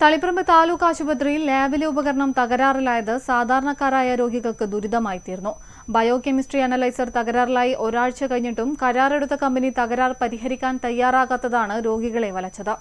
തളിപ്പറമ്പ് താലൂക്ക് ആശുപത്രിയിൽ ലാബിലെ ഉപകരണം തകരാറിലായത് സാധാരണക്കാരായ രോഗികൾക്ക് ദുരിതമായി തീർന്നു. ബയോകെമിസ്ട്രി അനലൈസർ തകരാറിലായി ഒരാഴ്ച കഴിഞ്ഞിട്ടും കരാറെടുത്ത കമ്പനി തകരാർ പരിഹരിക്കാൻ തയ്യാറാകാത്തതാണ് രോഗികളെ വലച്ചത്.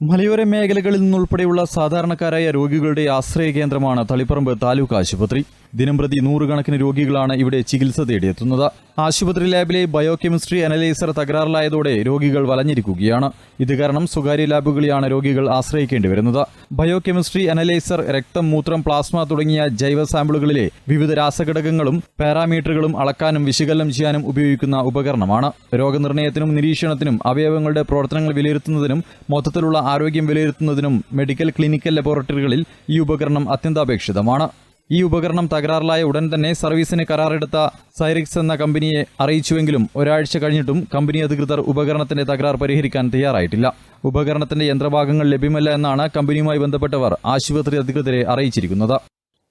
മലയോര മേഖലകളിൽ നിന്നുൾപ്പെടെയുള്ള സാധാരണക്കാരായ രോഗികളുടെ ആശ്രയ കേന്ദ്രമാണ് തളിപ്പറമ്പ് താലൂക്ക് ആശുപത്രി. ദിനംപ്രതി നൂറുകണക്കിന് രോഗികളാണ് ഇവിടെ ചികിത്സ തേടിയെത്തുന്നത്. ആശുപത്രി ലാബിലെ ബയോകെമിസ്ട്രി അനലൈസർ തകരാറിലായതോടെ രോഗികൾ വലഞ്ഞിരിക്കുകയാണ്. ഇത് കാരണം സ്വകാര്യ ലാബുകളെയാണ് രോഗികൾ ആശ്രയിക്കേണ്ടി വരുന്നത്. ബയോകെമിസ്ട്രി അനലൈസർ രക്തം മൂത്രം പ്ലാസ്മ തുടങ്ങിയ ജൈവ സാമ്പിളുകളിലെ വിവിധ രാസഘടകങ്ങളും പാരാമീറ്ററുകളും അളക്കാനും വിശകലനം ചെയ്യാനും ഉപയോഗിക്കുന്ന ഉപകരണമാണ്. രോഗനിർണയത്തിനും നിരീക്ഷണത്തിനും അവയവങ്ങളുടെ പ്രവർത്തനങ്ങൾ വിലയിരുത്തുന്നതിനും മൊത്തത്തിലുള്ള ആരോഗ്യം വിലയിരുത്തുന്നതിനും മെഡിക്കൽ ക്ലിനിക്കൽ ലബോറട്ടറികളിൽ ഈ ഉപകരണം അത്യന്താപേക്ഷിതമാണ്. ഈ ഉപകരണം തകരാറിലായ ഉടൻ തന്നെ സർവീസിന് കരാറെടുത്ത സൈറിക്സ് എന്ന കമ്പനിയെ അറിയിച്ചുവെങ്കിലും ഒരാഴ്ച കഴിഞ്ഞിട്ടും കമ്പനി അധികൃതർ ഉപകരണത്തിന്റെ തകരാർ പരിഹരിക്കാൻ തയ്യാറായിട്ടില്ല. ഉപകരണത്തിന്റെ യന്ത്രഭാഗങ്ങൾ ലഭ്യമല്ല എന്നാണ് കമ്പനിയുമായി ബന്ധപ്പെട്ടവർ ആശുപത്രി അധികൃതരെ അറിയിച്ചിരിക്കുന്നത്.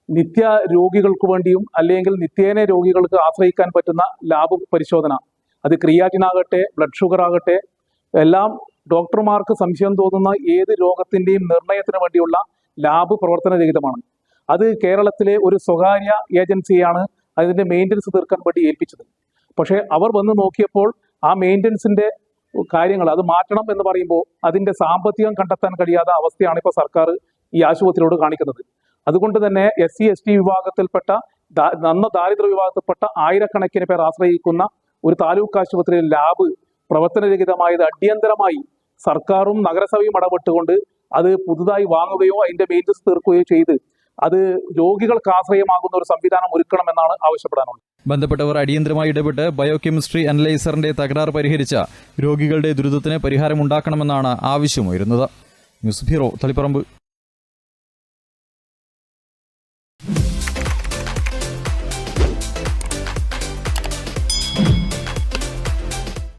നിത്യ രോഗികൾക്ക് വേണ്ടിയും അല്ലെങ്കിൽ നിത്യേന രോഗികൾക്ക് ആശ്രയിക്കാൻ പറ്റുന്ന ലാബ് പരിശോധന. അത് ക്രിയാറ്റിനാകട്ടെ ബ്ലഡ് ഷുഗർ ആകട്ടെ എല്ലാം ഡോക്ടർമാർക്ക് സംശയം തോന്നുന്ന ഏത് രോഗത്തിന്റെയും നിർണയത്തിന് വേണ്ടിയുള്ള ലാബ് പ്രവർത്തനരഹിതമാണ്. അത് കേരളത്തിലെ ഒരു സ്വകാര്യ ഏജൻസിയാണ് അതിന്റെ മെയിന്റനൻസ് തീർക്കാൻ വേണ്ടി ഏൽപ്പിച്ചത്. പക്ഷേ അവർ വന്ന് നോക്കിയപ്പോൾ ആ മെയിന്റനൻസിന്റെ കാര്യങ്ങൾ അത് മാറ്റണം എന്ന് പറയുമ്പോൾ അതിന്റെ സാമ്പത്തികം കണ്ടെത്താൻ കഴിയാത്ത അവസ്ഥയാണ് ഇപ്പോൾ സർക്കാർ ഈ ആശുപത്രിയോട് കാണിക്കുന്നത്. അതുകൊണ്ട് തന്നെ എസ് സി എസ് ടി വിഭാഗത്തിൽപ്പെട്ട നന്ന ദാരിദ്ര്യ വിഭാഗത്തിൽപ്പെട്ട ആയിരക്കണക്കിന് പേർ ആശ്രയിക്കുന്ന ഒരു താലൂക്ക് ആശുപത്രിയിൽ ലാബ് പ്രവർത്തനരഹിതമായത് അടിയന്തരമായി സർക്കാരും നഗരസഭയും ഇടപെട്ടുകൊണ്ട് അത് പുതുതായി വാങ്ങുകയോ അതിന്റെ മെയിന്റസ് തീർക്കുകയോ ചെയ്ത് അത് രോഗികൾക്ക് ആശ്രയമാകുന്ന ഒരു സംവിധാനം ഒരുക്കണമെന്നാണ് ആവശ്യപ്പെടാനുള്ളത്. ബന്ധപ്പെട്ടവർ അടിയന്തരമായി ഇടപെട്ട് ബയോകെമിസ്ട്രി അനലൈസറിന്റെ തകരാർ പരിഹരിച്ച രോഗികളുടെ ദുരിതത്തിന് പരിഹാരമുണ്ടാക്കണമെന്നാണ് ആവശ്യമുയരുന്നത്. News bureau Taliparamba.